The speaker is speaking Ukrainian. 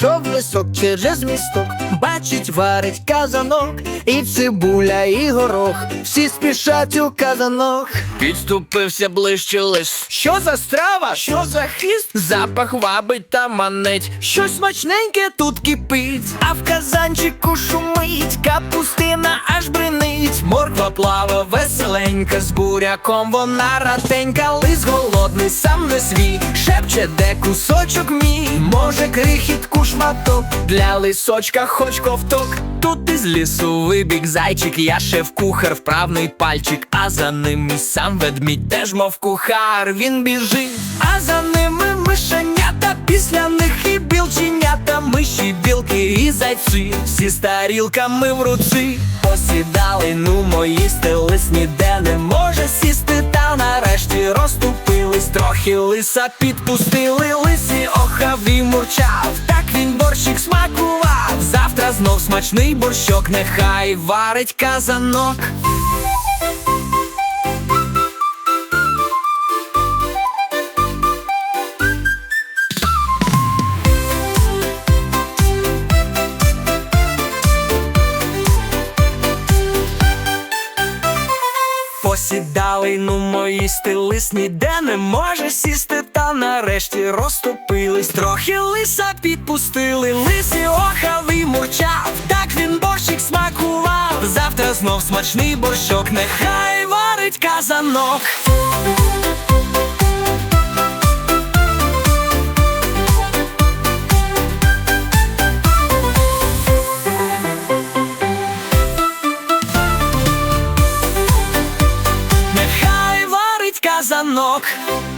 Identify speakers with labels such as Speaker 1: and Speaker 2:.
Speaker 1: Шов висок через місток, бачить, варить казанок, і цибуля, і горох, всі спішать у казанок.
Speaker 2: Підступився ближче лис.
Speaker 1: Що за страва? Що за хист?
Speaker 2: Запах вабить та манить.
Speaker 1: Щось смачненьке тут кипить, а в казанчику шумить, капустина аж. Морква плава веселенька, з буряком вона ратенька, лис голодний, сам не свій, шепче, де кусочок мій, може крихітку шматок, для лисочка хоч ковток.
Speaker 2: Тут із лісу вибіг зайчик, я шеф-кухар, вправний пальчик, а за ним і сам ведмідь теж мов кухар. Він біжить.
Speaker 1: А за ними мишенята, після них і білченята, миші, і зайці, всі з тарілками в руці. Посідали, ну мої стелись ніде не може сісти, та нарешті розступились, трохи лиса підпустили, лисі охав і мурчав, так він борщик смакував. Завтра знов смачний борщок, нехай варить казанок. Посідали, ну мої стились ніде не може сісти, та нарешті розступились. Трохи лиса підпустили, лисі охав і мурчав, так він борщик смакував. Завтра знов смачний борщок, нехай варить казанок. За казанок.